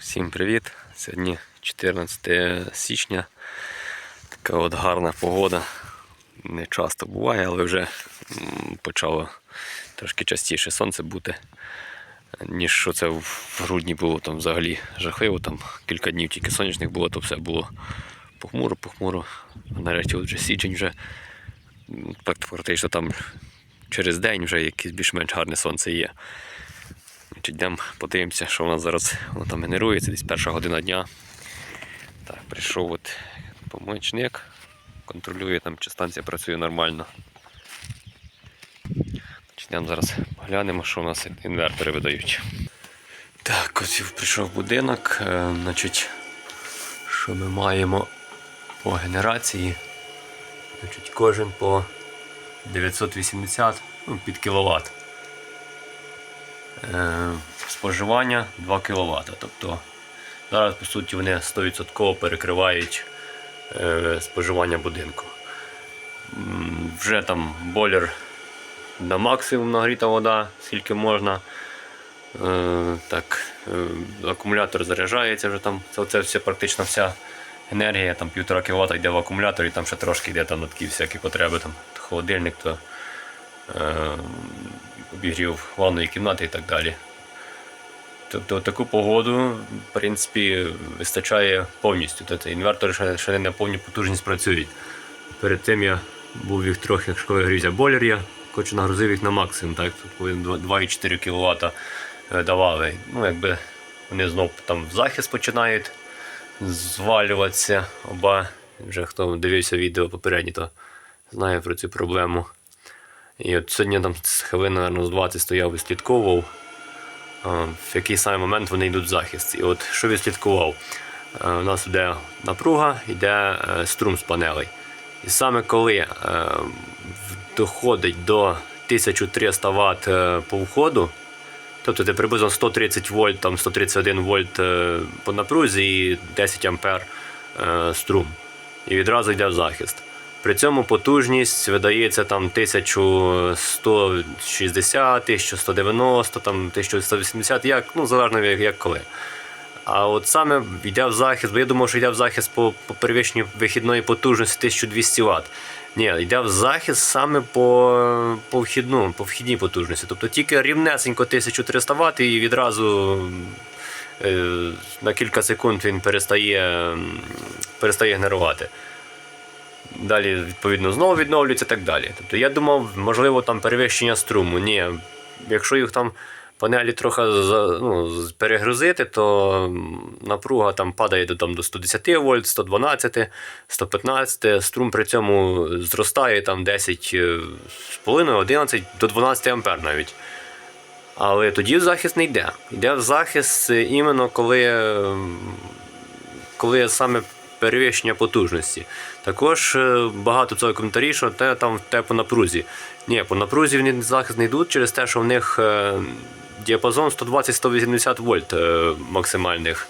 Всім привіт! Сьогодні 14 січня. Така от гарна погода. Не часто буває, але вже почало трошки частіше сонце бути, ніж що це в грудні було там взагалі жахливо. Там кілька днів тільки сонячних було, то все було похмуро, похмуро. А нарешті от вже січень вже практично там через день вже якесь більш-менш гарне сонце є. Йдемо, подивимося, що у нас зараз воно там генерується, десь перша година дня. Так, прийшов от помічник, контролює там, чи станція працює нормально. Йдемо зараз поглянемо, що у нас інвертори видають. Так, ось прийшов будинок. Е, Значить, що ми маємо по генерації? Значить, кожен по 980 ну, під кіловат. Е, споживання 2 кВт. Тобто зараз, по суті, вони 100% перекривають е, споживання будинку. Вже там бойлер на максимум нагріта вода, скільки можна. Е, так, акумулятор заряджається вже там. Це, це все практично вся енергія, там 1,5 кВт йде в акумулятор і там ще трошки йде там на такі всякі потреби, там холодильник, то обігрів ванної кімнати і так далі. Тобто таку погоду, в принципі, вистачає повністю. Тобто інвертори ще, ще не на повну потужність працюють. Перед тим я був їх трохи, якщо коли грівся бойлер, я хочу нагрузив їх на максимум. Так? Тут повинен 2,4 кВт е, давали. Ну, якби вони знов там в захист починають звалюватися. Оба вже хто дивився відео попередні, то знає про цю проблему. І от сьогодні там хвилин, наверное, з 20 стояв і слідковував, в який саме момент вони йдуть в захист. І от що відслідкував? У нас йде напруга, йде е, струм з панелей. І саме коли е, доходить до 1300 Вт е, по входу, тобто це приблизно 130 вольт, там 131 вольт е, по напрузі і 10 ампер е, струм. І відразу йде в захист. При цьому потужність видається там 1160, 1190, там 1180, як, ну, залежно як, як коли. А от саме йде в захист, бо я думав, що йде в захист по, по перевищенню вихідної потужності 1200 Вт. Ні, йде в захист саме по, по, вхідну, по вхідній потужності. Тобто тільки рівнесенько 1300 Вт і відразу е, на кілька секунд він перестає, перестає генерувати. Далі, відповідно, знову відновлюється і так далі. Тобто я думав, можливо, там перевищення струму. Ні, якщо їх там панелі трохи ну, перегрузити, то напруга там падає до, там, до 110 вольт, 112, 115, струм при цьому зростає там 10 е, з половиною, 11 до 12 ампер навіть. Але тоді захист не йде. Йде в захист е, іменно коли, е, коли саме перевищення потужності. Також е, багато цього коментарі, що те там те по напрузі. Ні, по напрузі вони захист не йдуть через те, що в них е, діапазон 120-180 вольт е, максимальних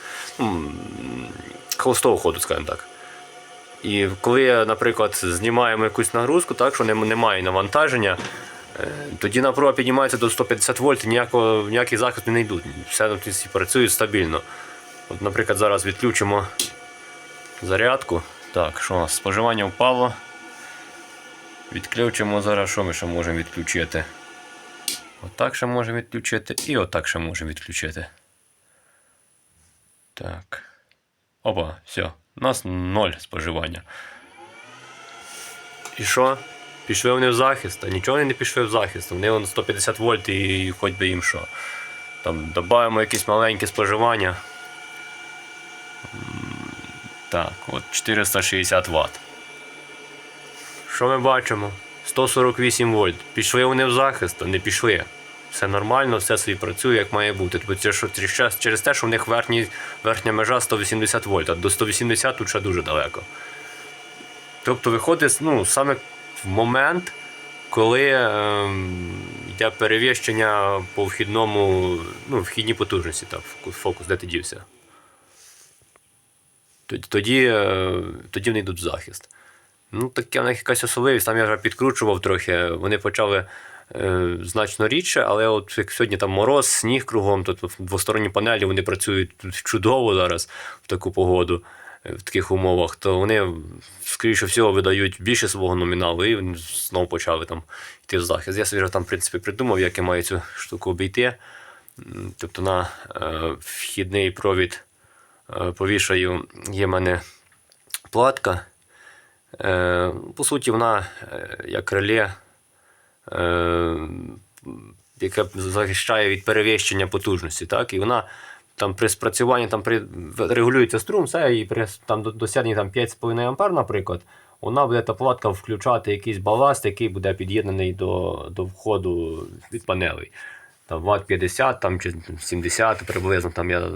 холостого ходу, скажімо так. І коли, наприклад, знімаємо якусь нагрузку, так, що немає навантаження, тоді напруга піднімається до 150 вольт, ніякого, ніякий захист не йдуть. Все ну, працюють стабільно. От, наприклад, зараз відключимо зарядку. Так, що у нас? Споживання впало. Відключимо зараз, що ми ще можемо відключити. Отак ще можемо відключити і отак ще можемо відключити. Так. Опа, все. У нас ноль споживання. І що? Пішли вони в захист, а нічого вони не пішли в захист. Вони вон 150 вольт і хоч би їм що. Там додаємо якесь маленьке споживання. Так, от 460 Вт. Що ми бачимо? 148 вольт. Пішли вони в захист, а не пішли. Все нормально, все собі працює, як має бути. Тобто це через, те, що в них верхні, верхня межа 180 вольт, а до 180 тут ще дуже далеко. Тобто виходить ну, саме в момент, коли ем, йде перевищення по вхідному, ну, вхідній потужності, так, фокус, де ти дівся. Тоді, тоді, е, вони йдуть в захист. Ну, них якась особливість. Там я вже підкручував трохи. Вони почали е, значно рідше, але от як сьогодні там мороз, сніг кругом, то двосторонні панелі вони працюють чудово зараз в таку погоду, е, в таких умовах, то вони, скоріше всього, видають більше свого номіналу і знову почали там йти в захист. Я собі вже там, в принципі, придумав, як я маю цю штуку обійти. Тобто на е, вхідний провід повішаю, є в мене платка. Е, по суті, вона е, як реле, е, яке захищає від перевищення потужності. Так? І вона там при спрацюванні там при, регулюється струм, все, і при там, досягненні там, 5,5 ампер, наприклад, вона буде та платка включати якийсь баласт, який буде під'єднаний до, до входу від панелей. Там Вт 50 там, чи 70 приблизно там я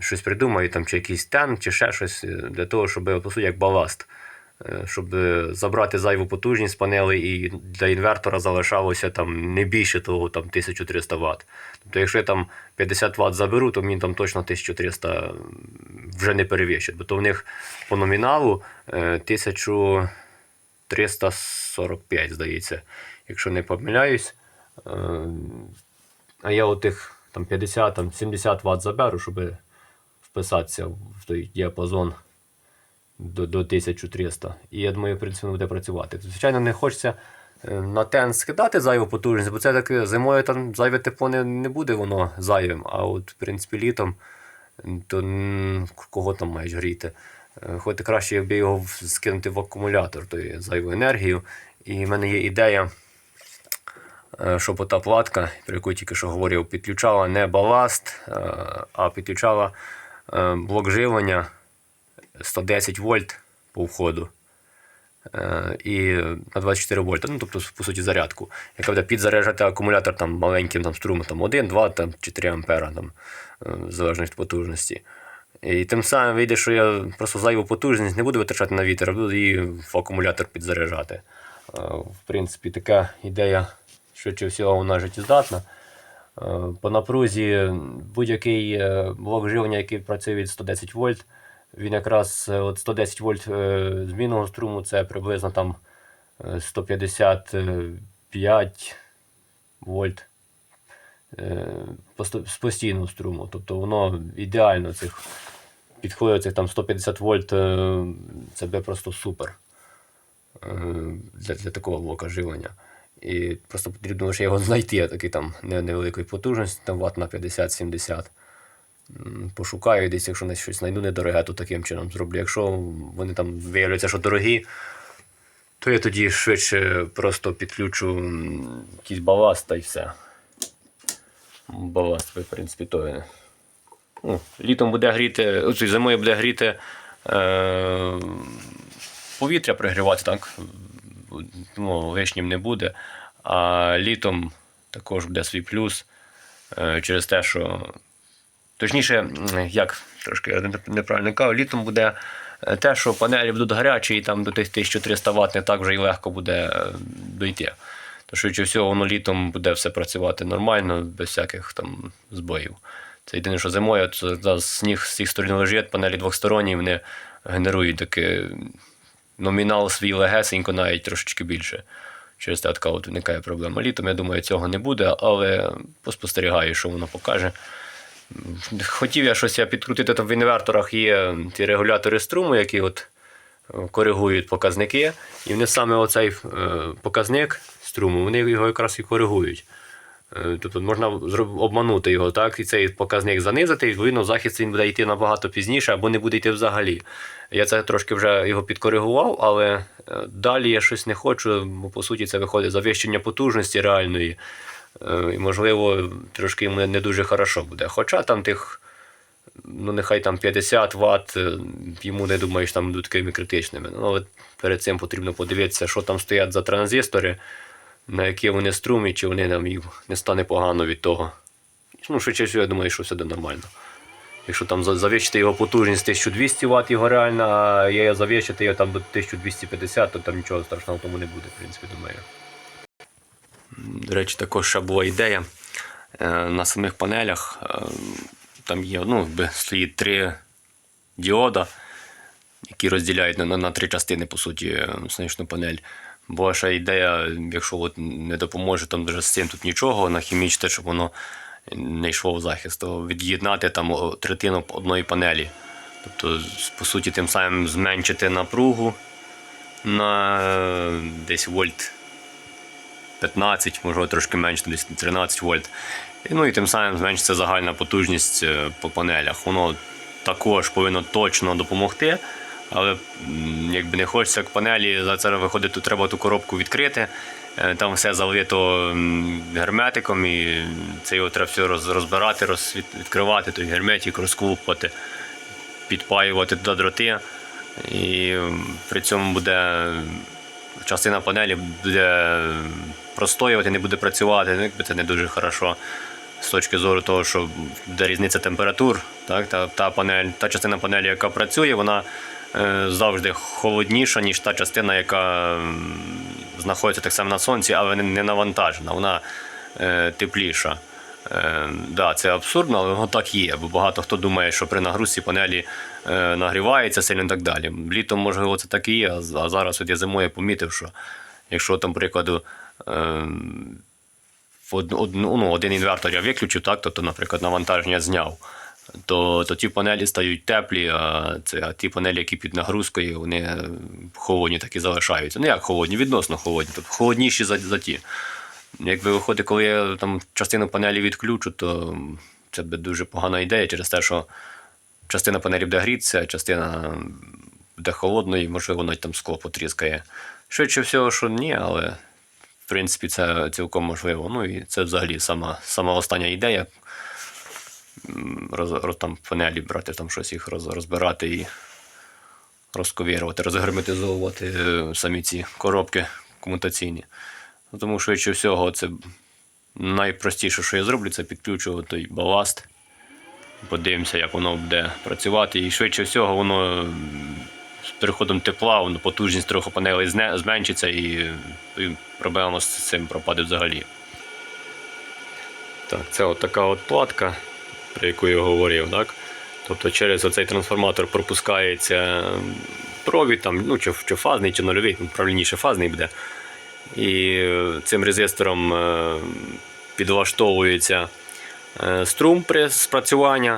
щось придумаю, там, чи якийсь тен, чи ще щось е, для того, щоб по суті як баласт. Е, Щоб е, забрати зайву потужність з панелей і для інвертора залишалося там не більше того там 1300 Вт. Тобто, якщо я там 50 Вт заберу, то мені там точно 1300 вже не перевищить, бо то в них по номіналу е, 1345, здається, якщо не помиляюсь. А я отих там 50, там 70 Вт заберу, щоб вписатися в той діапазон до, до 1300. І я думаю, в принципі, буде працювати. Звичайно, не хочеться е, на тен скидати зайву потужність, бо це таке зимою там зайве тепло не, не буде воно зайвим. А от, в принципі, літом, то кого там маєш гріти. Е, Хоч краще, якби його скинути в акумулятор, то зайву енергію. І в мене є ідея, е, щоб ота платка, про яку тільки що говорив, підключала не баласт, а підключала блок живлення 110 вольт по входу. Е, І на 24 вольта, ну тобто, по суті, зарядку, яка буде підзаряджати акумулятор там, маленьким там, струмом там, 1, 2 там, чи 3 ампера, там, е, в залежності від потужності. І тим самим вийде, що я просто зайву потужність не буду витрачати на вітер, а буду її в акумулятор підзаряджати. Е, В принципі, така ідея, швидше всього, вона життєздатна. Е, По напрузі будь-який е, блок живлення, який працює від 110 вольт, він якраз е, от 110 вольт змінного струму це приблизно там е, 155 вольт з постійного струму. Тобто воно ідеально цих підходить цих там 150 вольт, це буде просто супер для, для такого блока живлення. І просто потрібно лише його знайти, такий там не- невеликої потужності, там ват на 50-70. М, Пошукаю десь, якщо не щось знайду недороге, то таким чином зроблю. Якщо вони там виявляться, що дорогі, то я тоді швидше просто підключу якийсь баласт та й все. Баласт, в принципі, то є. Ну, літом буде гріти, зимою буде гріти е, повітря пригрівати, так? Ну, лишнім не буде. А літом також буде свій плюс е, через те, що. Точніше, як трошки неправильно кажу, літом буде е, те, що панелі будуть гарячі, і там до тих 1300 Вт не так вже і легко буде е, дойти. То швидше всього, воно літом буде все працювати нормально, без всяких там збоїв. Це єдине, що зимою зараз сніг з всіх сторон лежить, панелі двохсторонні, вони генерують таке номінал свій легесенько, навіть трошечки більше. Через те така от виникає проблема. Літом, я думаю, цього не буде, але поспостерігаю, що воно покаже. Хотів я щось я підкрутити там в інверторах є ті регулятори струму, які от е, коригують показники. І вони саме оцей е, показник струму, вони його якраз і коригують. Е, Тобто можна обманути його, так, і цей показник занизити, і відповідно захист він буде йти набагато пізніше або не буде йти взагалі. Я це трошки вже його підкоригував, але е, далі я щось не хочу, бо по суті це виходить завищення потужності реальної. Е, І, можливо, трошки йому не дуже хорошо буде. Хоча там тих, ну нехай там 50 Вт, йому не думаєш, там будуть такими критичними. Ну, але перед цим потрібно подивитися, що там стоять за транзистори, на які вони струмі, чи вони нам їм не стане погано від того. Ну, швидше всього, я думаю, що все буде нормально. Якщо там завищити його потужність 1200 Вт його реально, а я завищити його там до 1250, то там нічого страшного тому не буде, в принципі, думаю. До речі, також ще була ідея е, на самих панелях. е, Там є, ну, стоїть три діода, які розділяють на, на, на три частини, по суті, е, сонячну панель. Була ще ідея, якщо от не допоможе там вже з цим тут нічого, нахімічити, щоб воно не йшло в захист, то від'єднати там третину одної панелі. Тобто, по суті, тим самим зменшити напругу на е, десь вольт 15, можливо, трошки менше, десь 13 вольт. Ну і тим самим зменшиться загальна потужність е, по панелях. Воно також повинно точно допомогти. Але якби не хочеться к панелі, за це виходить, то треба ту коробку відкрити. Е, Там все залито герметиком, і це його треба все розбирати, роз, відкривати, той герметик, розкупувати, підпаювати туди дроти. І при цьому буде частина панелі буде простоювати, не буде працювати. Ну, якби це не дуже хорошо з точки зору того, що буде різниця температур. Так? Та, та, панель, та частина панелі, яка працює, вона завжди холодніша, ніж та частина, яка знаходиться так само на сонці, але не, навантажена, вона е, тепліша. Е, да, це абсурдно, але воно так є, бо багато хто думає, що при нагрузці панелі е, нагрівається сильно і так далі. Літом, можливо, це так і є, а зараз от я зимою помітив, що якщо там, прикладу, е, од, ну, один інвертор я виключу, так, тобто, наприклад, навантаження зняв, то, то ті панелі стають теплі, а, це, а ті панелі, які під нагрузкою, вони холодні так і залишаються. Ну як холодні, відносно холодні, тобто холодніші за, за ті. Якби виходить, коли я там частину панелі відключу, то це буде дуже погана ідея через те, що частина панелі буде грітися, частина буде холодною, і, можливо, навіть там скло потріскає. Швидше всього, що ні, але в принципі це цілком можливо. Ну і це взагалі сама, сама остання ідея. Роз, роз, там панелі брати, там щось їх роз, розбирати і розковірувати, розгерметизовувати е, самі ці коробки комутаційні. Ну, Тому швидше всього, це найпростіше, що я зроблю, це підключу той баласт. Подивимося, як воно буде працювати. І швидше всього, воно з переходом тепла, воно потужність трохи панелей зменшиться і, і проблема з цим пропаде взагалі. Так, це от така от платка, про яку я говорив. Так? Тобто через оцей трансформатор пропускається провід, там, ну, чи, чи фазний, чи нульовий, ну, правильніше фазний буде. І е, цим резистором е, підлаштовується е, струм при спрацюванні.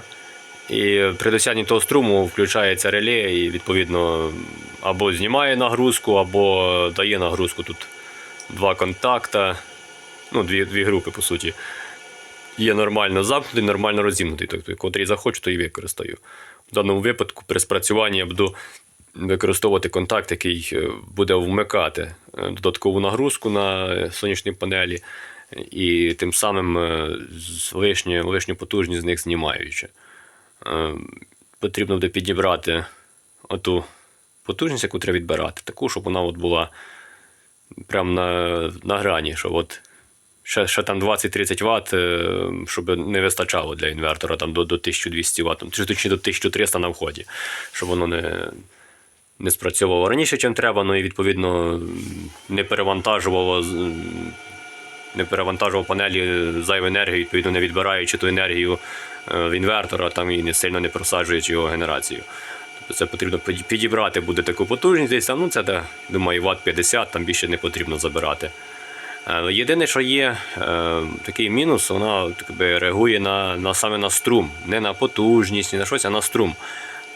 І при досягненні того струму включається реле і відповідно або знімає нагрузку, або дає нагрузку. Тут два контакта, ну, дві, дві групи, по суті. Є нормально замкнутий, нормально розімкнутий. Тобто, котрий захочу, то і використаю. В даному випадку при спрацюванні я буду використовувати контакт, який е, буде вмикати е, додаткову нагрузку на е, сонячні панелі, і тим самим лишню, лишню потужність з них знімаючи. Потрібно буде підібрати оту потужність, яку треба відбирати, таку, щоб вона от була прямо на, на грані, щоб от ще, ще там 20-30 Вт, е, щоб не вистачало для інвертора там, до, до 1200 Вт, чи точніше до 1300 на вході, щоб воно не, не спрацьовувало раніше, чим треба, ну і відповідно не перевантажувало. Не перевантажував панелі зайву енергію, відповідно не відбираючи ту енергію е, в інвертора там, і не сильно не просаджуючи його генерацію. Тобто це потрібно підібрати буде таку потужність десь, ну це думаю, Вт 50, там більше не потрібно забирати. Е, Єдине, що є е, такий мінус, вона би, реагує на, на саме на струм, не на потужність, ні на щось, а на струм.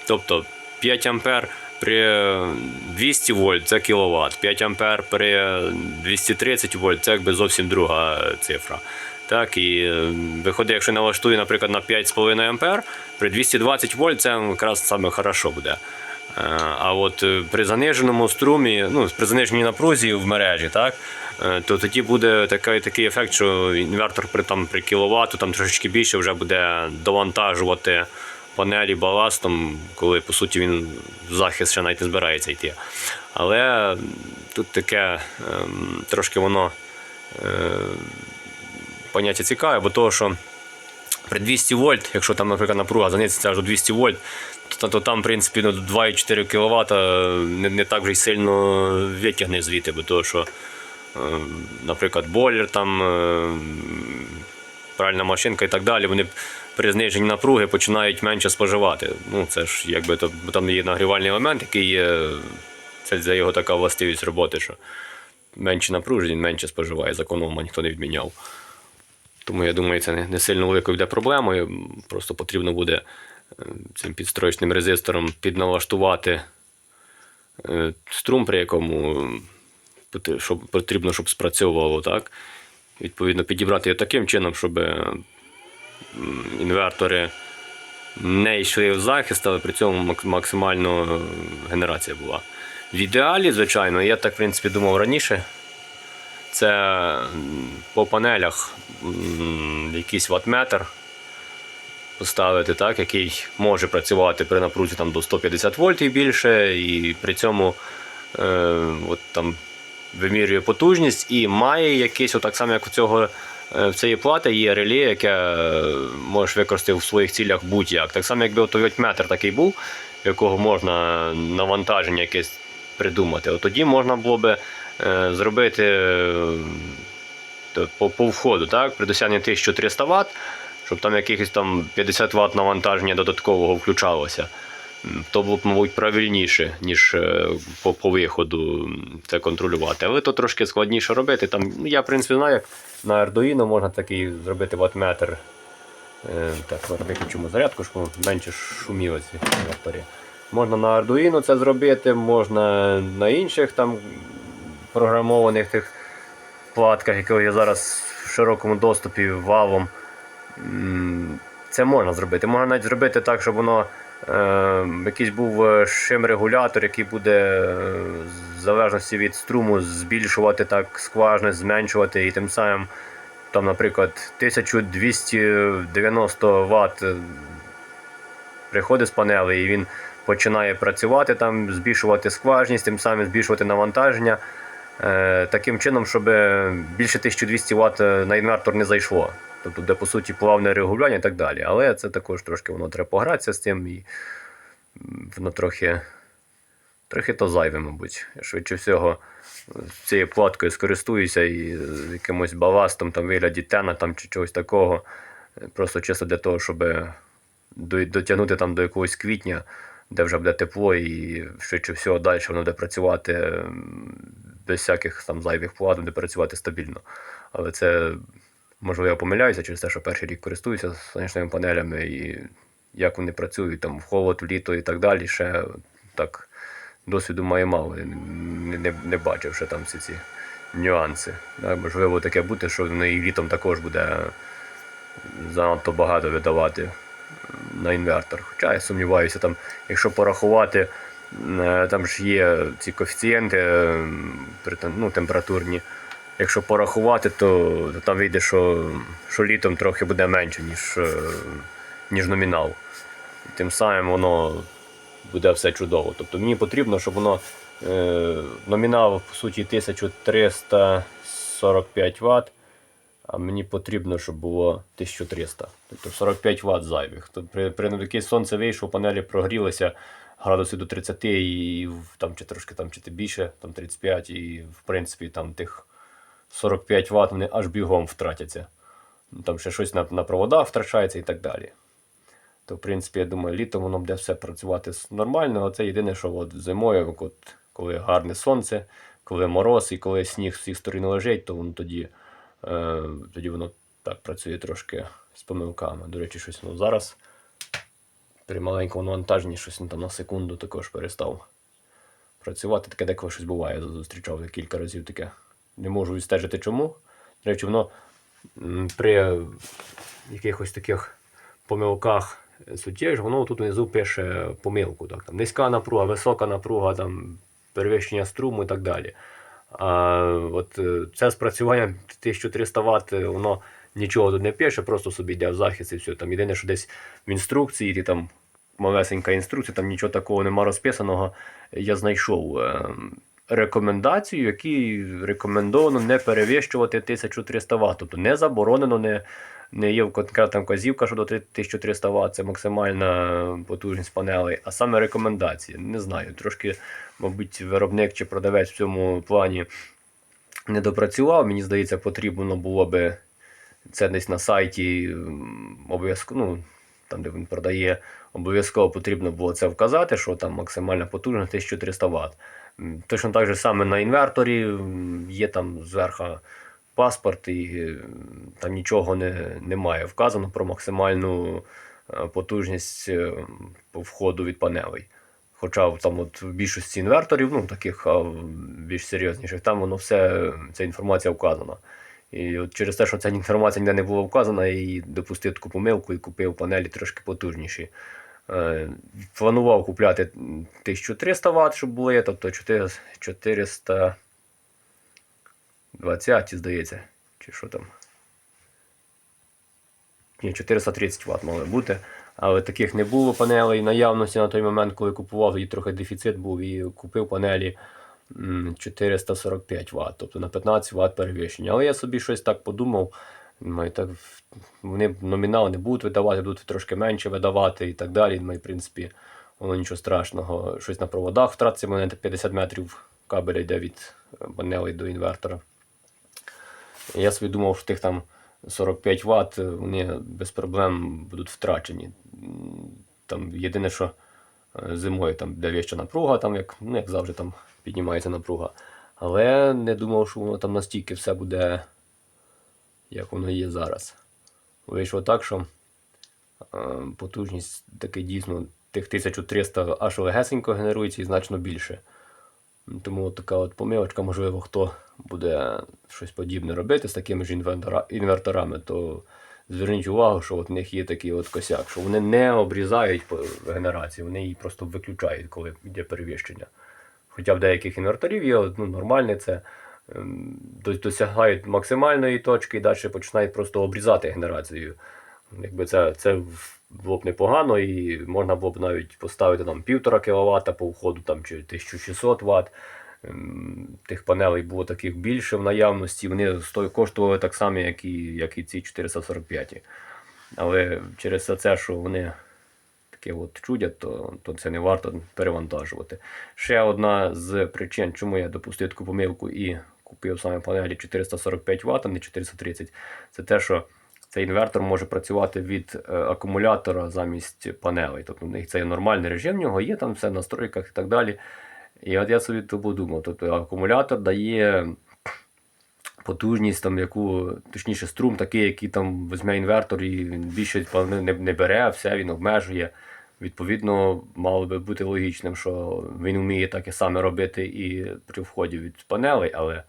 Тобто 5 ампер при 200 вольт це кіловат, 5 ампер при 230 вольт це якби зовсім друга цифра. Так, і е, виходить, якщо налаштую, наприклад, на 5,5 ампер, при 220 вольт це якраз саме хорошо буде. А от е, при заниженому струмі, ну, при заниженій напрузі в мережі, так, е, то тоді буде такий, такий ефект, що інвертор при, там, при кіловату там трошечки більше вже буде довантажувати панелі баластом, коли по суті він в захист ще навіть не збирається йти. Але тут таке ем, трошки воно е, поняття цікаве, бо того, що при 200 вольт, якщо там, наприклад, напруга занизиться аж до 200 вольт, то, то там, в принципі, ну, 2,4 кВт не, не так вже й сильно витягне звідти, бо того, що, е, наприклад, бойлер, там, е, пральна машинка і так далі, вони при зниженні напруги починають менше споживати. Ну, це ж якби то, бо там є нагрівальний елемент, який є, це за його така властивість роботи, що менше напружень, менше споживає. Законом ніхто не відміняв. Тому я думаю, це не, сильно великою буде проблемою. Просто потрібно буде е, цим підстроєчним резистором підналаштувати е, струм, при якому потрібно, щоб спрацьовувало так. Відповідно, підібрати його таким чином, щоб е, інвертори не йшли в захист, але при цьому максимально е, генерація була. В ідеалі, звичайно, я так в принципі думав раніше. Це по панелях якийсь ватметр поставити, так, який може працювати при напрузі там, до 150 вольт і більше, і при цьому е, от, там, вимірює потужність і має якийсь, отак само, як у цього. е, В цієї плати є реле, яке е, можеш використати в своїх цілях будь-як. Так само, якби той вольтметр такий був, якого можна навантаження якесь придумати, от тоді можна було би е, зробити по, по входу, так, при досягненні 1300 Вт, щоб там якихось там 50 Вт навантаження додаткового включалося. То було б, мабуть, правильніше, ніж е, по, по виходу це контролювати. Але то трошки складніше робити. Там, ну, я, в принципі, знаю, як на Arduino можна такий зробити ватметр. Е, Так, виключимо зарядку, щоб менше шуміло ці інвертори. Можна на Arduino це зробити, можна на інших там програмованих тих платках, які є зараз в широкому доступі валом. Це можна зробити. Можна навіть зробити так, щоб воно е, якийсь був е, шим-регулятор, який буде е, в залежності від струму збільшувати так скважність, зменшувати і тим самим, там, наприклад, 1290 Вт е, приходить з панели і він починає працювати, там, збільшувати скважність, тим самим збільшувати навантаження. Таким чином, щоб більше 1200 Вт на інвертор не зайшло. Тобто, де по суті плавне регулювання і так далі. Але це також трошки воно треба погратися з тим, і воно трохи, трохи то зайве, мабуть. Швидше всього е, цією платкою скористуюся і якимось баластом там, вигляді тена там, чи чогось такого. Е, Просто чисто для того, щоб дотягнути там до якогось квітня, де вже буде тепло, і швидше всього далі воно буде працювати без всяких там зайвих плат, буде працювати стабільно. Але це, можливо, я помиляюся через те, що перший рік користуюся сонячними панелями і як вони працюють там в холод, в літо і так далі. Ще так досвіду має мало. Не, не, не бачив ще там всі ці нюанси. Да, можливо, таке бути, що воно і літом також буде занадто багато видавати на інвертор. Хоча я сумніваюся, там, якщо порахувати, е, там ж є ці коефіцієнти ну, температурні. Якщо порахувати, то, то там вийде, що, що літом трохи буде менше, ніж, е, ніж номінал. І тим самим воно буде все чудово. Тобто мені потрібно, щоб воно е, номінал, по суті, 1345 Вт, а мені потрібно, щоб було 1300. Тобто 45 Вт зайвих. Тобто при, при сонце вийшло, панелі прогрілися градусів до 30 і там чи трошки там, чи більше, там 35, і в принципі там тих 45 Вт вони аж бігом втратяться. Ну, Там ще щось на, на проводах втрачається і так далі. То, в принципі, я думаю, літом воно буде все працювати нормально. Це єдине, що от зимою, от, коли гарне сонце, коли мороз і коли сніг з всіх сторін лежить, то воно тоді, е, тоді воно так працює трошки з помилками. До речі, щось воно зараз при маленькому навантаженні щось ну, там на секунду також перестав працювати. Таке деколи щось буває. Зустрічав кілька разів таке. Не можу відстежити чому. До речі, воно при якихось таких помилках суттєвих, воно тут внизу пише помилку. Так, там, низька напруга, висока напруга, там, перевищення струму і так далі. А от е, це спрацювання 1300 Вт, воно нічого тут не пише, просто собі йде в захист і все. Там єдине, що десь в інструкції, ти там малесенька інструкція, там нічого такого нема розписаного. Я знайшов е, рекомендацію, які рекомендовано не перевищувати 1300 Вт. Тобто не заборонено, не, не є конкретна вказівка, що до 1300 Вт це максимальна потужність панелей, а саме рекомендації. Не знаю, трошки, мабуть, виробник чи продавець в цьому плані не допрацював. Мені здається, потрібно було би це десь на сайті обов'язково. Ну, там, де він продає, обов'язково потрібно було це вказати, що там максимальна потужність 1300 Вт. Точно так же саме на інверторі є там зверху паспорт, і е, там нічого не, немає вказано про максимальну е, потужність е, по входу від панелей. Хоча там от в більшості інверторів, ну таких а, більш серйозніших, там воно все, ця інформація вказана. І от через те, що ця інформація ніде не була вказана, я допустив таку помилку і купив панелі трошки потужніші. Е, Планував купляти 1300 Вт, щоб були, тобто 400 420, здається, чи що там. Ні, 430 Вт мали бути. Але таких не було панелей наявності на той момент, коли купував, тоді трохи дефіцит був і купив панелі 445 Вт, тобто на 15 Вт перевищення. Але я собі щось так подумав. Думаю, так, вони номінал не будуть видавати, будуть трошки менше видавати і так далі. Думаю, в принципі, воно нічого страшного. Щось на проводах втратиться, мене 50 метрів кабеля йде від е, панелей до інвертора. Я собі думав, що тих там 45 Вт вони без проблем будуть втрачені. Там єдине, що е, зимою там де вища напруга, там як, ну, як завжди там піднімається напруга. Але не думав, що воно там настільки все буде, як воно є зараз. Вийшло так, що е, потужність таки дійсно тих 1300 аж легесенько генерується і значно більше. Тому така от помилочка, можливо, хто буде щось подібне робити з такими ж інверторами, то зверніть увагу, що от в них є такий от косяк, що вони не обрізають генерацію, вони її просто виключають, коли йде перевищення. Хоча в деяких інверторів є ну, нормальне це. Ем, до- Досягають максимальної точки і далі починають просто обрізати генерацію. Якби це, це було б непогано, і можна було б навіть поставити там 1,5 кВт по входу там, чи 1600 Вт. Ем, Тих панелей було таких більше в наявності. Вони коштували так само, як і, як і ці 445. Але через це, що вони таке от чудять, то, то це не варто перевантажувати. Ще одна з причин, чому я допустив таку помилку і купив саме панелі 445 Вт, а не 430, це те, що цей інвертор може працювати від е, акумулятора замість панелей. Тобто це є нормальний режим, в нього є там все в настройках і так далі. І от я собі то подумав, тобто акумулятор дає потужність, там, яку, точніше, струм такий, який там візьме інвертор, і більше не, не бере, все він обмежує. Відповідно, мало би бути логічним, що він вміє таке саме робити і при вході від панелей, але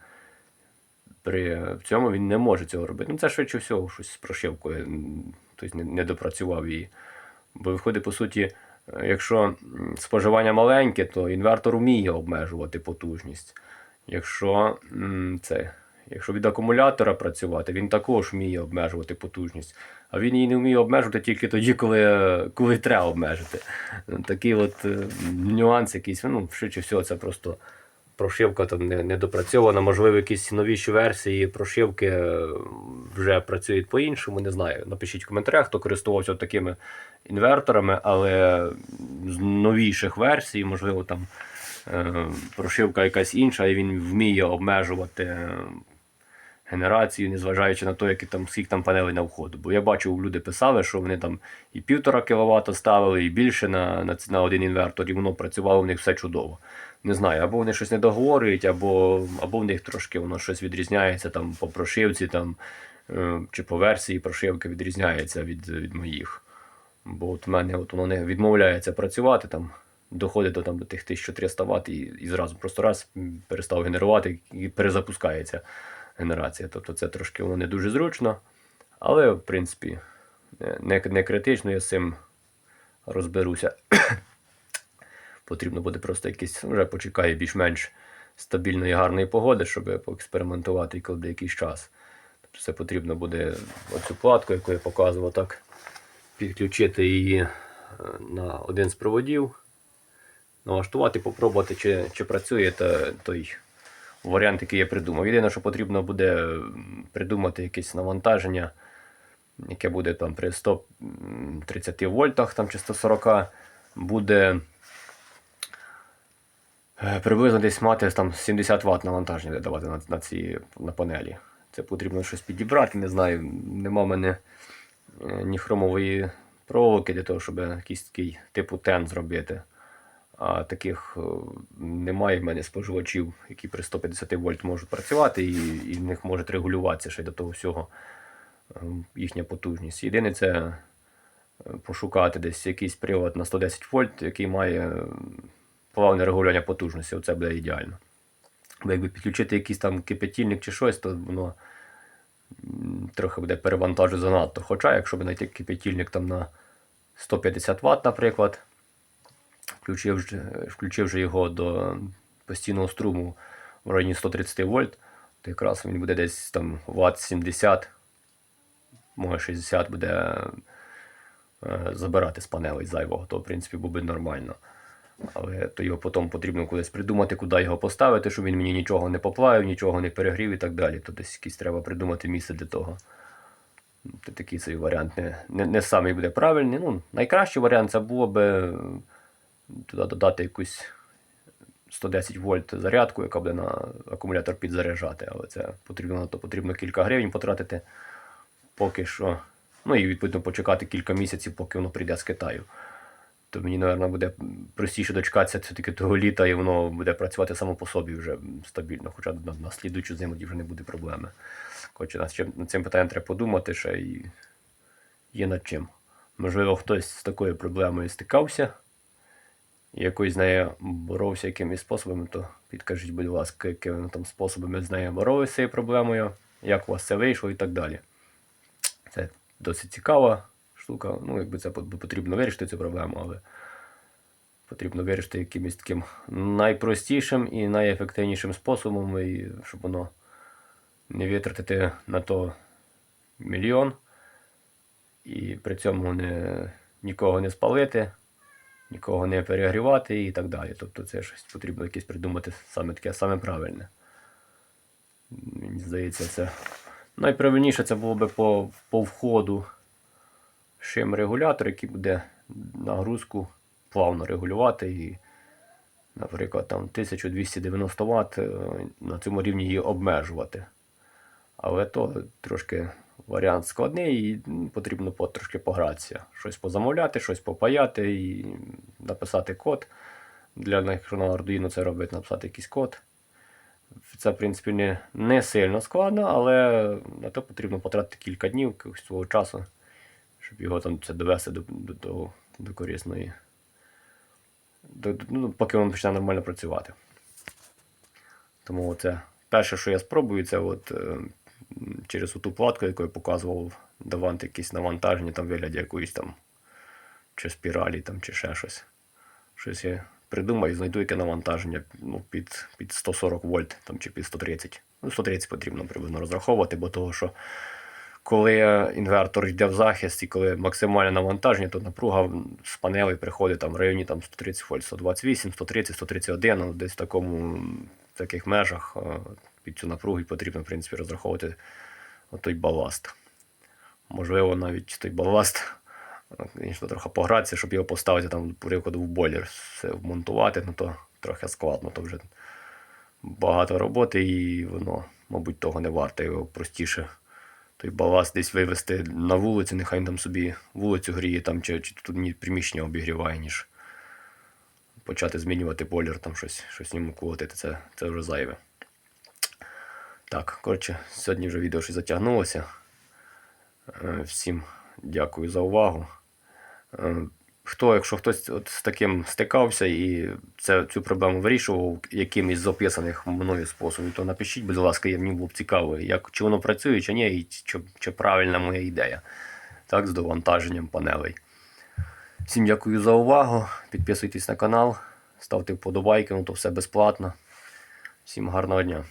при цьому він не може цього робити. Ну, це швидше всього щось з прошивкою, тобто не, допрацював її. Бо виходить, по суті, е, якщо споживання маленьке, то інвертор вміє обмежувати потужність. Якщо це, якщо від акумулятора працювати, він також вміє обмежувати потужність. А він її не вміє обмежувати тільки тоді, коли, коли треба обмежити. Такий от е, нюанс якийсь, ну, швидше всього, це просто прошивка там не. Можливо, якісь новіші версії прошивки е, вже працюють по-іншому. Не знаю. Напишіть в коментарях, хто користувався такими інверторами, але з новіших версій, можливо, там е, прошивка якась інша, і він вміє обмежувати. е, Генерацію, незважаючи на те, які там скільки там панелей на входу. Бо я бачив, люди писали, що вони там і 1,5 кВт ставили, і більше на, на, на один інвертор, і воно працювало в них все чудово. Не знаю, або вони щось не договорюють, або, або в них трошки воно щось відрізняється там по прошивці, там, е, чи по версії прошивки відрізняється від, від моїх. Бо от в мене от воно не відмовляється працювати, там, доходить до, там, до тих 1300 Вт і, і зразу просто раз перестав генерувати і перезапускається генерація. Тобто це трошки воно не дуже зручно. Але, в принципі, не, не критично, я з цим розберуся. Потрібно буде просто якийсь, вже почекає більш-менш стабільної гарної погоди, щоб поекспериментувати коли буде якийсь час. Тобто це потрібно буде оцю платку, яку я показував, так, підключити її е, на один з проводів, налаштувати, попробувати, чи, чи працює та, той варіант, який я придумав. Єдине, що потрібно буде придумати якесь навантаження, яке буде там при 130 вольтах там, чи 140, буде приблизно десь мати там 70 Вт навантаження давати на, на ці на панелі. Це потрібно щось підібрати, не знаю. Нема в мене е, ні хромової проволоки для того, щоб якийсь такий типу тен зробити. А таких е, немає в мене споживачів, які при 150 вольт можуть працювати, і, і в них може регулюватися ще до того всього е, їхня потужність. Єдине це е, пошукати десь якийсь привод на 110 вольт, який має е, плавне регулювання потужності. Оце буде ідеально. Бо якби підключити якийсь там кипятильник чи щось, то воно трохи буде перевантажу занадто. Хоча, якщо б знайти кипятильник там на 150 Вт, наприклад, включивши, включивши його до постійного струму в районі 130 вольт, то якраз він буде десь там Вт 70, може 60 буде е, забирати з панелей зайвого, то в принципі би нормально. Але то його потім потрібно кудись придумати, куди його поставити, щоб він мені нічого не поплавив, нічого не перегрів і так далі. То десь якийсь треба придумати місце для того. То такий цей варіант не, не, не самий буде правильний. Ну, найкращий варіант це було би туди додати якусь 110 вольт зарядку, яка буде на акумулятор підзаряджати. Але це потрібно то потрібно кілька гривень потратити поки що. Ну і відповідно почекати кілька місяців, поки воно прийде з Китаю. То мені, мабуть, буде простіше дочекатися все-таки того літа, і воно буде працювати само по собі вже стабільно, хоча на, на слідуючу зиму вже не буде проблеми. Хоча над над цим питанням треба подумати ще і є над чим. Можливо, хтось з такою проблемою стикався, якось з нею боровся якимись способами, то підкажіть, будь ласка, якими там способами з нею боролися з цією проблемою, як у вас це вийшло і так далі. Це досить цікава штука. Ну, якби це потрібно вирішити цю проблему, але потрібно вирішити якимось таким найпростішим і найефективнішим способом, і щоб воно не витратити на то мільйон і при цьому не, нікого не спалити, нікого не перегрівати і так далі. Тобто це щось потрібно якесь придумати саме таке, саме правильне. Мені здається, це найправильніше це було би по, по входу шим регулятор, який буде нагрузку плавно регулювати і, наприклад, там 1290 Вт е, на цьому рівні її обмежувати. Але то трошки варіант складний і ну, потрібно по- трошки погратися. Щось позамовляти, щось попаяти і написати код. Для якщо на Arduino це робити, написати якийсь код. Це, в принципі, не, не сильно складно, але на то потрібно потратити кілька днів свого часу, щоб його там це довести до, до, до, до корисної. До, ну, поки він почне нормально працювати. Тому це перше, що я спробую, це от, е, через ту платку, яку я показував, давати якісь навантаження там вигляді якоїсь там чи спіралі, там, чи ще щось. Щось я придумаю, знайду яке навантаження ну, під, під 140 вольт там, чи під 130. Ну, 130 потрібно приблизно розраховувати, бо того, що коли е, інвертор йде в захист і коли максимальне навантаження, то напруга з панелей приходить там в районі там, 130 вольт, 128, 130, 131, ну, десь в такому в таких межах е, під цю напругу і потрібно, в принципі, розраховувати той баласт. Можливо, навіть той баласт, е, звісно, трохи погратися, щоб його поставити там, прикладу, в бойлер, все вмонтувати, ну то трохи складно, то вже багато роботи і воно, мабуть, того не варто. Його простіше той балас десь вивезти на вулицю, нехай там собі вулицю гріє там, чи, чи тут ні приміщення обігріває, ніж почати змінювати полір, там щось, щось ньому колотити, це, це вже зайве. Так, коротше, сьогодні вже відео щось затягнулося. Е, Всім дякую за увагу. Хто, якщо хтось от з таким стикався і це, цю проблему вирішував якимось з описаних мною способів, то напишіть, будь ласка, я- мені було б як, чи воно працює, чи ні, і чи, чи правильна моя ідея. Так, з довантаженням панелей. Всім дякую за увагу. Підписуйтесь на канал, ставте вподобайки, ну то все безплатно. Всім гарного дня.